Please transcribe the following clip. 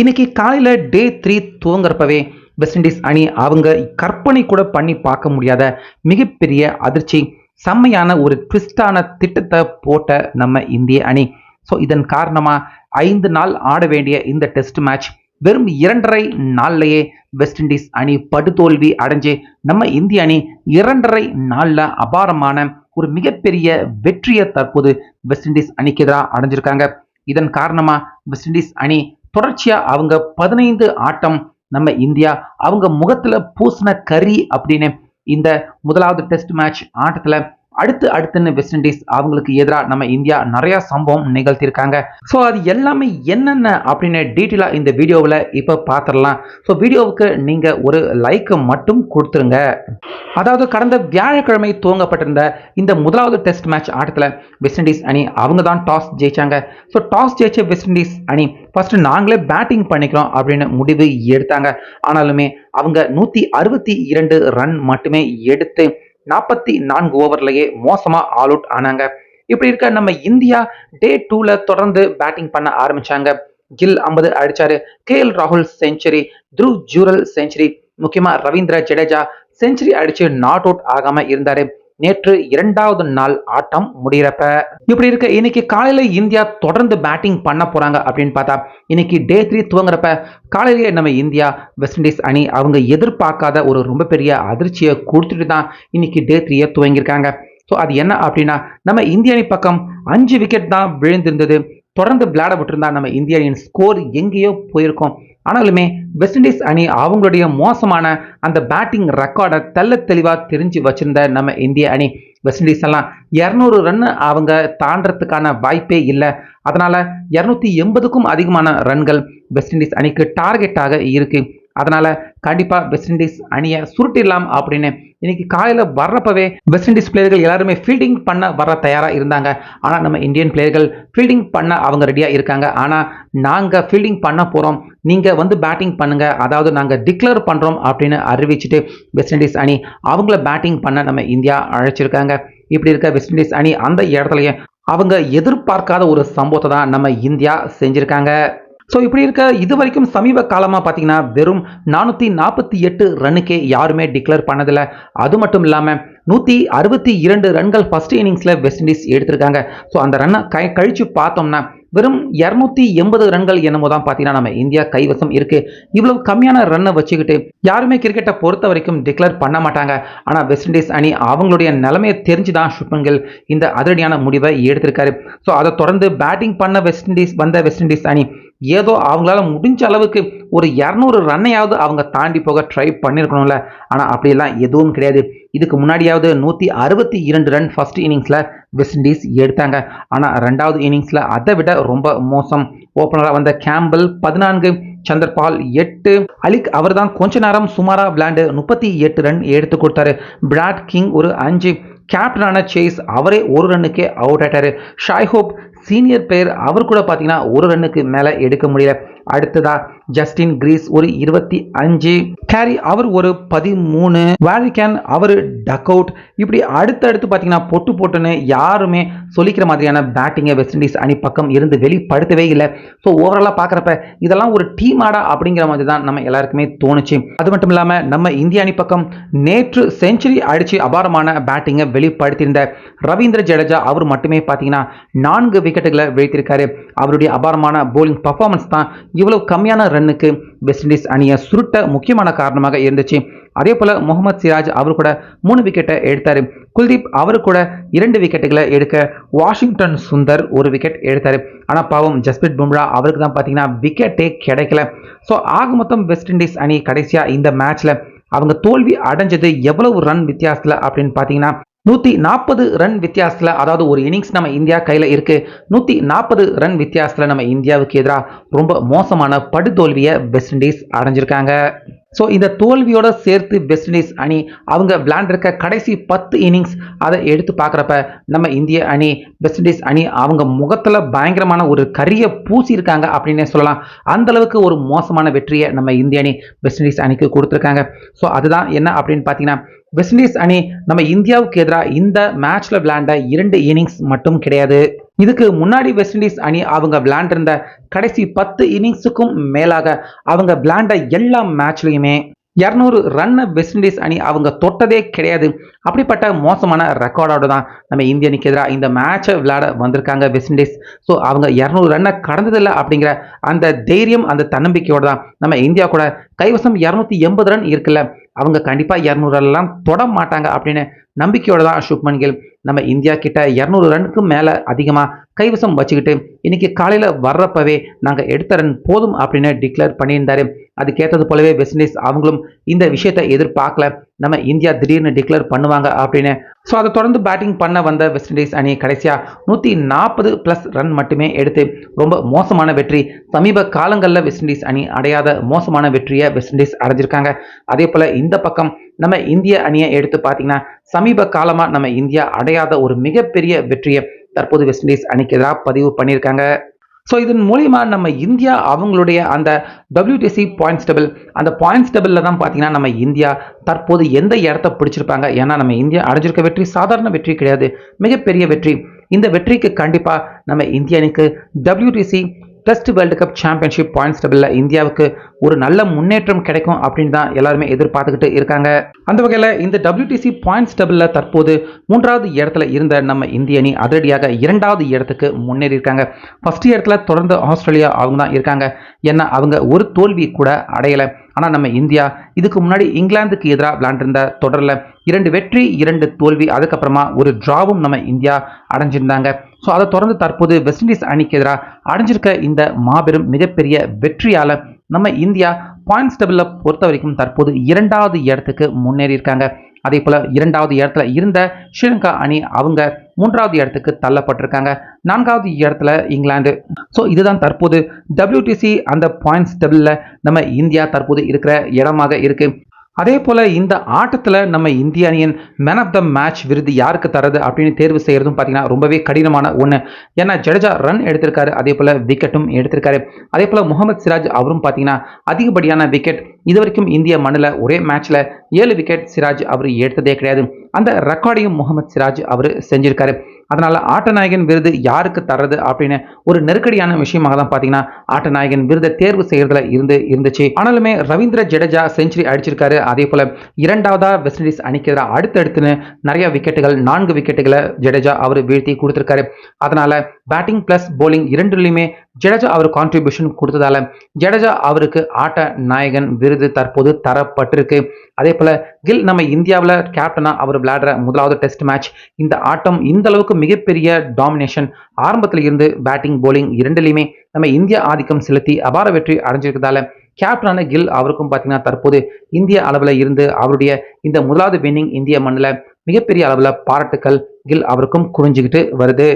இன்னைக்கு காலையில day three துவங்குறப்பவே வெஸ்ட் இண்டீஸ் அணி அவங்க கற்பனை கூட பண்ணி பார்க்க முடியாத மிகப்பெரிய அதிர்ச்சி செம்மையான ஒரு ட்விஸ்டான திட்டத்தை போட்ட நம்ம இந்திய அணி. ஸோ இதன் காரணமாக ஐந்து நாள் ஆட வேண்டிய இந்த டெஸ்ட் மேட்ச் வெறும் இரண்டரை நாள்லயே வெஸ்ட் இண்டீஸ் அணி படுதோல்வி அடைஞ்சு நம்ம இந்திய அணி இரண்டரை நாளில் அபாரமான ஒரு மிகப்பெரிய வெற்றியை தற்போது வெஸ்ட் இண்டீஸ் அணிக்கு எதிராக அடைஞ்சிருக்காங்க. இதன் காரணமா வெஸ்ட் இண்டீஸ் அணி தொடர்ச்சியா அவங்க பதினைந்து ஆட்டம் நம்ம இந்தியா அவங்க முகத்துல பூசின கறி அப்படின்னு இந்த முதலாவது டெஸ்ட் மேட்ச் ஆட்டத்துல அடுத்து அடுத்துன்னு வெஸ்ட் இண்டீஸ் அவங்களுக்கு எதிராக நம்ம இந்தியா நிறைய சம்பவம் நிகழ்த்தியிருக்காங்க. ஸோ அது எல்லாமே என்னென்ன அப்படின்னு டீட்டெயிலாக இந்த வீடியோவில் இப்போ பார்த்துடலாம் ஸோ வீடியோவுக்கு நீங்கள் ஒரு லைக்கை மட்டும் கொடுத்துருங்க. அதாவது கடந்த வியாழக்கிழமை துவங்கப்பட்டிருந்த இந்த முதலாவது டெஸ்ட் மேட்ச் ஆட்டத்தில் வெஸ்ட் இண்டீஸ் அணி அவங்க தான் டாஸ் ஜெயிச்சாங்க. ஸோ டாஸ் ஜெயிச்ச வெஸ்ட் இண்டீஸ் அணி ஃபர்ஸ்ட் நாங்களே பேட்டிங் பண்ணிக்கிறோம் அப்படின்னு முடிவு எடுத்தாங்க. ஆனாலுமே அவங்க நூற்றி அறுபத்தி இரண்டு ரன் மட்டுமே எடுத்து நாற்பத்தி நான்கு ஓவர்லயே மோசமா ஆல் அவுட் ஆனாங்க. இப்படி இருக்க நம்ம இந்தியா டே டூல தொடர்ந்து பேட்டிங் பண்ண ஆரம்பிச்சாங்க. கில் ஐம்பது அடிச்சாரு. கே எல் ராகுல் செஞ்சுரி த்ருவ் ஜூரல் செஞ்சுரி முக்கியமா ரவீந்திர ஜடேஜா செஞ்சுரி அடிச்சு நாட் அவுட் ஆகாம இருந்தாரு. நேற்று இரண்டாவது நாள் ஆட்டம் முடிகிறப்ப. இப்படி இருக்க இன்னைக்கு காலையில இந்தியா தொடர்ந்து பேட்டிங் பண்ண போறாங்க அப்படின்னு பார்த்தா இன்னைக்கு டே த்ரீ துவங்குறப்ப காலையிலேயே நம்ம இந்தியா வெஸ்ட் இண்டீஸ் அணி அவங்க எதிர்பார்க்காத ஒரு ரொம்ப பெரிய அதிர்ச்சியை கொடுத்துட்டு தான் இன்னைக்கு டே த்ரீயை துவங்கியிருக்காங்க. ஸோ அது என்ன அப்படின்னா நம்ம இந்திய அணி பக்கம் அஞ்சு விக்கெட் தான் விழுந்திருந்தது. தொடர்ந்து விளையாட விட்டுருந்தா நம்ம இந்திய அணியின் ஸ்கோர் எங்கேயோ போயிருக்கோம். ஆனாலுமே வெஸ்ட் இண்டீஸ் அணி அவங்களுடைய மோசமான அந்த பேட்டிங் ரெக்கார்டை தெல்ல தெளிவாக தெரிஞ்சு வச்சிருந்த நம்ம இந்திய அணி வெஸ்ட் இண்டீஸ் எல்லாம் இரநூறு ரன் அவங்க தாண்டறதுக்கான வாய்ப்பே இல்லை. அதனால இரநூத்தி எண்பதுக்கும் அதிகமான ரன்கள் வெஸ்ட் இண்டீஸ் அணிக்கு டார்கெட்டாக இருக்குது அதனால கண்டிப்பாக வெஸ்ட் இண்டீஸ் அணியை சுருட்டிடலாம் அப்படின்னு இன்னைக்கு காலையில் வர்றப்பவே வெஸ்ட் இண்டீஸ் பிளேயர்கள் எல்லாருமே ஃபீல்டிங் பண்ண வர தயாராக இருந்தாங்க. ஆனால் நம்ம இந்தியன் பிளேயர்கள் ஃபீல்டிங் பண்ண அவங்க ரெடியாக இருக்காங்க. ஆனால் நாங்கள் ஃபீல்டிங் பண்ண போகிறோம் நீங்கள் வந்து பேட்டிங் பண்ணுங்கள் அதாவது நாங்கள் டிக்ளேர் பண்ணுறோம் அப்படின்னு அறிவிச்சுட்டு வெஸ்ட் இண்டீஸ் அணி அவங்கள பேட்டிங் பண்ண நம்ம இந்தியா அழைச்சிருக்காங்க. இப்படி இருக்க வெஸ்ட் இண்டீஸ் அணி அந்த இடத்துலையே அவங்க எதிர்பார்க்காத ஒரு சம்பவத்தை தான் நம்ம இந்தியா செஞ்சிருக்காங்க. ஸோ இப்படி இருக்க இது வரைக்கும் சமீப காலமாக பார்த்தீங்கன்னா வெறும் நானூற்றி நாற்பத்தி எட்டு ரன்னுக்கே யாருமே டிக்ளேர் பண்ணதில்லை. அது மட்டும் இல்லாமல் நூற்றி அறுபத்தி இரண்டு ரன்கள் ஃபஸ்ட் இன்னிங்ஸில் வெஸ்ட் இண்டீஸ் எடுத்திருக்காங்க. ஸோ அந்த ரன்னை கை கழித்து பார்த்தோம்னா வெறும் இரநூத்தி எண்பது ரன்கள் என்னமோ தான் பார்த்தீங்கன்னா நம்ம இந்தியா கைவசம் இருக்கு. இவ்வளவு கம்மியான ரன்னை வச்சுக்கிட்டு யாருமே கிரிக்கெட்டை பொறுத்த வரைக்கும் டிக்ளேர் பண்ண மாட்டாங்க. ஆனால் வெஸ்ட் இண்டீஸ் அணி அவங்களுடைய நிலைமையை தெரிஞ்சு தான் சுப்மன் கில் இந்த அதிரடியான முடிவை எடுத்திருக்காரு. ஸோ அதை தொடர்ந்து பேட்டிங் பண்ண வெஸ்ட் இண்டீஸ் வந்த வெஸ்ட் இண்டீஸ் அணி ஏதோ அவங்களால முடிஞ்ச அளவுக்கு ஒரு இரநூறு ரன்னையாவது அவங்க தாண்டி போக ட்ரை பண்ணியிருக்கணும்ல ஆனால் அப்படியெல்லாம் எதுவும் கிடையாது. இதுக்கு முன்னாடியாவது நூற்றி அறுபத்தி இரண்டு ரன் ஃபர்ஸ்ட் இன்னிங்ஸில் வெஸ்ட் இண்டீஸ் எடுத்தாங்க. ஆனால் ரெண்டாவது இன்னிங்ஸில் அதை விட ரொம்ப மோசம். ஓப்பனராக வந்த கேம்பல் பதினான்கு சந்தர்பால் எட்டு. அலிக் அவர் தான் கொஞ்ச நேரம் சுமாராக விளையாண்டு முப்பத்தி எட்டு ரன் எடுத்து கொடுத்தாரு. பிராட் கிங் ஒரு அஞ்சு. கேப்டனான சேஸ் அவரே ஒரு ரன்னுக்கே அவுட் ஆயிட்டாரு. ஷாய்ஹோப் சீனியர் பிளேயர் அவர் கூட பார்த்தீங்கன்னா ஒரு ரன்னுக்கு மேலே எடுக்க முடியல. அடுத்ததா ஜஸ்டின் கிரீஸ் ஒரு இருபத்தி அஞ்சு. கேரி அவர் ஒரு பதிமூணு. வேரிகேன் அவர் டக் அவுட் இப்படி அடுத்தடுத்து பார்த்தீங்கன்னா பொட்டு போட்டுன்னு யாருமே சொல்லிக்கிற மாதிரியான பேட்டிங்கை வெஸ்ட் இண்டீஸ் அணி பக்கம் இருந்து வெளிப்படுத்தவே இல்லை. ஸோ ஓவராலாக பார்க்குறப்ப இதெல்லாம் ஒரு டீம் ஆடா அப்படிங்கிற மாதிரி தான் நம்ம எல்லாருக்குமே தோணுச்சு. அது மட்டும் இல்லாமல் நம்ம இந்திய அணி பக்கம் நேற்று செஞ்சுரி அடித்து அபாரமான பேட்டிங்கை வெளிப்படுத்தியிருந்த ரவீந்திர ஜடேஜா அவர் மட்டுமே பார்த்தீங்கன்னா நான்கு விக்கெட்டுகளை வீழ்த்திருக்காரு அவருடைய அபாரமான போலிங் பர்ஃபார்மன்ஸ் தான் இவ்வளவு கம்மியான ரன்னுக்கு வெஸ்ட் இண்டீஸ் அணியை சுருட்ட முக்கியமான காரணமாக இருந்துச்சு. அதே போல் முகமது சிராஜ் அவர் கூட மூணு விக்கெட்டை எடுத்தார். குல்தீப் அவர் கூட இரண்டு விக்கெட்டுகளை எடுக்க வாஷிங்டன் சுந்தர் ஒரு விக்கெட் எடுத்தார். ஆனால் பாவம் ஜஸ்பிரித் பும்ரா அவருக்கு தான் பார்த்தீங்கன்னா விக்கெட்டே கிடைக்கல. ஸோ ஆக மொத்தம் வெஸ்ட் இண்டீஸ் அணி கடைசியாக இந்த மேட்ச்சில் அவங்க தோல்வி அடைஞ்சது எவ்வளவு ரன் வித்தியாசத்தில் அப்படின்னு பார்த்தீங்கன்னா நூற்றி நாற்பது ரன் வித்தியாசத்தில் அதாவது ஒரு இன்னிங்ஸ் நம்ம இந்தியா கையில் இருக்கு. நூற்றி நாற்பது ரன் வித்தியாசத்தில் நம்ம இந்தியாவுக்கு எதிராக ரொம்ப மோசமான படுதோல்வியை வெஸ்ட் இண்டீஸ் அடைஞ்சிருக்காங்க. ஸோ இந்த தோல்வியோட சேர்த்து வெஸ்ட் இண்டீஸ் அணி அவங்க விளையாண்டிருக்க கடைசி பத்து இன்னிங்ஸ் அதை எடுத்து பார்க்குறப்ப நம்ம இந்திய அணி வெஸ்ட் இண்டீஸ் அணி அவங்க முகத்தில் பயங்கரமான ஒரு கரிய பூசி இருக்காங்க அப்படின்னே சொல்லலாம். அந்தளவுக்கு ஒரு மோசமான வெற்றியை நம்ம இந்திய அணி வெஸ்ட் இண்டீஸ் அணிக்கு கொடுத்துருக்காங்க. ஸோ அதுதான் என்ன அப்படின்னு பார்த்தீங்கன்னா வெஸ்ட் இண்டீஸ் அணி நம்ம இந்தியாவுக்கு எதிராக இந்த மேட்ச்ல விளையாண்ட இரண்டு இன்னிங்ஸ் மட்டும் கிடையாது. இதுக்கு முன்னாடி வெஸ்ட் இண்டீஸ் அணி அவங்க விளையாண்டிருந்த கடைசி பத்து இன்னிங்ஸுக்கும் மேலாக அவங்க விளையாண்ட எல்லா மேட்ச்லையுமே இரநூறு ரன்னை வெஸ்ட் இண்டீஸ் அணி அவங்க தொட்டதே கிடையாது. அப்படிப்பட்ட மோசமான ரெக்கார்டோட தான் நம்ம இந்திய அணிக்கு எதிராக இந்த மேட்சை விளையாட வந்திருக்காங்க வெஸ்ட் இண்டீஸ் ஸோ அவங்க இரநூறு ரன்னை கடந்ததில்லை அப்படிங்கிற அந்த தைரியம் அந்த தன்னம்பிக்கையோட தான் நம்ம இந்தியா கூட கைவசம் இரநூத்தி எண்பது ரன் இருக்குல்ல. அவங்க கண்டிப்பாக இரநூறு தொட மாட்டாங்க அப்படின்னு நம்பிக்கையோட தான் சுப்மன் கில் நம்ம இந்தியா கிட்ட இரநூறு ரனுக்கு மேலே அதிகமாக கைவசம் வச்சுக்கிட்டு இன்னைக்கு காலையில் வர்றப்பவே நாங்கள் எடுத்த ரன் போதும் அப்படின்னு டிக்ளேர் பண்ணியிருந்தாரு. அதுக்கேற்றது போலவே வெஸ்ட் இண்டீஸ் அவங்களும் இந்த விஷயத்தை எதிர்பார்க்கல. நம்ம இந்தியா திடீர்னு டிக்ளேர் பண்ணுவாங்க அப்படின்னு. ஸோ அதை தொடர்ந்து பேட்டிங் பண்ண வந்த வெஸ்ட் இண்டீஸ் அணி கடைசியாக நூற்றி நாற்பது ப்ளஸ் ரன் மட்டுமே எடுத்து ரொம்ப மோசமான வெற்றி. சமீப காலங்களில் வெஸ்ட் இண்டீஸ் அணி அடையாத மோசமான வெற்றியை வெஸ்ட் இண்டீஸ் அடைஞ்சிருக்காங்க. அதே போல் இந்த பக்கம் நம்ம இந்திய அணியை எடுத்து பார்த்தீங்கன்னா சமீப காலமாக நம்ம இந்தியா அடையாத ஒரு மிகப்பெரிய வெற்றியை தற்போது வெஸ்ட் இண்டீஸ் அணிக்கு எதிராக பதிவு பண்ணியிருக்காங்க. ஸோ இதன் மூலிமா நம்ம இந்தியா அவங்களுடைய அந்த டபிள்யூடிசி பாயிண்ட்ஸ் டபுள் அந்த பாயிண்ட்ஸ் டபுளில் தான் பார்த்தீங்கன்னா நம்ம இந்தியா தற்போது எந்த இடத்த பிடிச்சிருப்பாங்க? ஏன்னா நம்ம இந்தியா அடைஞ்சிருக்க வெற்றி சாதாரண வெற்றி கிடையாது. மிகப்பெரிய வெற்றி. இந்த வெற்றிக்கு கண்டிப்பாக நம்ம இந்திய அணிக்கு WTC test world cup championship points டபுளில் இந்தியாவுக்கு ஒரு நல்ல முன்னேற்றம் கிடைக்கும் அப்படின்னு தான் எல்லாருமே எதிர்பார்த்துக்கிட்டு இருக்காங்க. அந்த வகையில் இந்த டபிள்யூடிசி பாயிண்ட்ஸ் டபுளில் தற்போது மூன்றாவது இடத்துல இருந்த நம்ம இந்திய அணி அதிரடியாக இரண்டாவது இடத்துக்கு முன்னேறி இருக்காங்க. ஃபர்ஸ்ட் இடத்துல தொடர்ந்து ஆஸ்திரேலியா அவங்க தான் இருக்காங்க. ஏன்னா அவங்க ஒரு தோல்வி கூட அடையலை. ஆனால் நம்ம இந்தியா இதுக்கு முன்னாடி இங்கிலாந்துக்கு எதிராக விளாண்டிருந்த தொடரில் இரண்டு வெற்றி இரண்டு தோல்வி அதுக்கப்புறமா ஒரு டிராவும் நம்ம இந்தியா அடைஞ்சிருந்தாங்க. ஸோ அதை தொடர்ந்து தற்போது வெஸ்ட் இண்டீஸ் அணிக்கு எதிராக அடைஞ்சிருக்க இந்த மாபெரும் மிகப்பெரிய வெற்றியால் நம்ம இந்தியா பாயிண்ட்ஸ் டேபிளில் பொறுத்த வரைக்கும் தற்போது இரண்டாவது இடத்துக்கு முன்னேறி இருக்காங்க அதே போல் இரண்டாவது இடத்துல இருந்த ஸ்ரீலங்கா அணி அவங்க மூன்றாவது இடத்துக்கு தள்ளப்பட்டிருக்காங்க. நான்காவது இடத்துல இங்கிலாந்து. ஸோ இதுதான் தற்போது டபிள்யூடிசி அந்த பாயிண்ட்ஸ் டேபிளில் நம்ம இந்தியா தற்போது இருக்கிற இடமாக இருக்கு. அதே போல் இந்த ஆட்டத்தில் நம்ம இந்திய அணியின் மேன் ஆஃப் த மேட்ச் விருது யாருக்கு தரது அப்படின்னு தேர்வு செய்கிறதும் பார்த்தீங்கன்னா ரொம்பவே கடினமான ஒன்று ஏன்னா ஜடேஜா ரன் எடுத்திருக்காரு அதே போல் விக்கெட்டும் எடுத்திருக்காரு. அதே போல் முகமது சிராஜ் அவரும் பார்த்தீங்கன்னா அதிகப்படியான விக்கெட் இது வரைக்கும் இந்திய மண்ணில் ஒரே மேட்ச்சில் ஏழு விக்கெட் சிராஜ் அவர் எடுத்ததே கிடையாது. அந்த ரெக்கார்டையும் முகமது சிராஜ் அவர் செஞ்சிருக்காரு. அதனால் ஆட்டநாயகன் விருது யாருக்கு தர்றது அப்படின்னு ஒரு நெருக்கடியான விஷயமாக தான் பார்த்தீங்கன்னா ஆட்டநாயகன் விருதை தேர்வு செய்கிறதுல இருந்து இருந்துச்சு. ஆனாலுமே ரவீந்திர ஜடேஜா செஞ்சுரி அடிச்சிருக்காரு. அதே போல் இரண்டாவதாக வெஸ்ட் இண்டீஸ் அணிக்கு எதிராக அடுத்தடுத்துன்னு நிறைய விக்கெட்டுகள் நான்கு விக்கெட்டுகளை ஜடேஜா அவர் வீழ்த்தி கொடுத்துருக்காரு. அதனால் பேட்டிங் ப்ளஸ் போலிங் இரண்டுலையுமே ஜடேஜா அவர் கான்ட்ரிபியூஷன் கொடுத்ததால ஜடேஜா அவருக்கு ஆட்ட நாயகன் விருது தற்போது தரப்பட்டிருக்கு. அதே போல் கில் நம்ம இந்தியாவில் கேப்டனாக அவர் விளையாடுற முதலாவது டெஸ்ட் மேட்ச் இந்த ஆட்டம் இந்த அளவுக்கு மிகப்பெரிய டாமினேஷன் ஆரம்பத்தில் இருந்து பேட்டிங் போலிங் இரண்டுலையுமே நம்ம இந்திய ஆதிக்கம் செலுத்தி அபார வெற்றி அடைஞ்சிருக்கிறதால கேப்டனான கில் அவருக்கும் பார்த்தீங்கன்னா தற்போது இந்திய அளவில் இருந்து அவருடைய இந்த முதலாவது வின்னிங் இந்திய மண்ணில் மிகப்பெரிய அளவில் பாராட்டுக்கள் கில் அவருக்கும் குவிஞ்சுக்கிட்டு வருது.